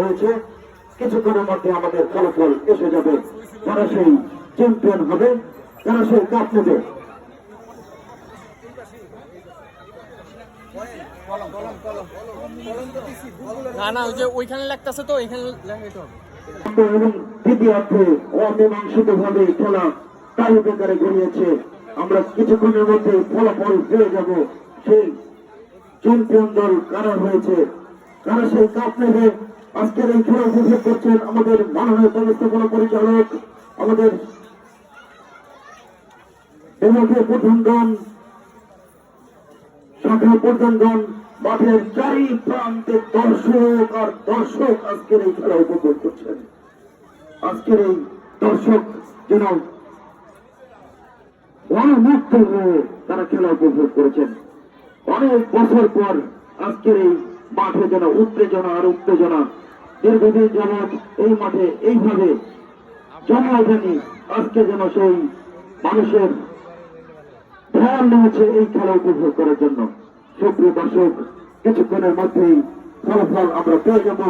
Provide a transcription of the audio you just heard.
হয়েছে কিছুক্ষণের মধ্যে আমাদের ফলাফল এসে যাবে। তারা সেই চ্যাম্পিয়ন হবে তারা সেই কাপ নেবে। না না ওই যে ওইখানে লাগতেছে তো ওইখানে লাগাইতে হবে। এবং দ্বিতীয়ার্ধে অমীমাংসিত ভাবে খেলা টাই বেকারে গড়িয়েছে আমরা কিছুক্ষণের মধ্যে ফলাফল পেয়ে যাব। সেই চ্যাম্পিয়ন দল কারা হয়েছে? কারা সেই কাপ নেবে। আজকের এই খেলা উপভোগ করছেন আমাদের মাননীয় ব্যবস্থাপনা পরিচালক, আমাদের শাখা প্রধানগণ, মাঠের চারি প্রান্তে দর্শক আর দর্শক আজকের এই খেলা উপভোগ করছেন। আজকের এই দর্শক যেন মুক্ত হয়ে তারা খেলা উপভোগ করেছেন। অনেক বছর পর আজকের এই মাঠে যেন, উত্তেজনা আর উত্তেজনা। দীর্ঘদিন যেন এই মাঠে এইভাবে জমা ওঠেনি। আজকে যেন সেই মানুষের ধ্যান নিয়েছে এই খেলা উপভোগ করার জন্য। সুপ্রিয় দর্শক, কিছুক্ষণের মধ্যেই ফলাফল আমরা পেয়ে যাব।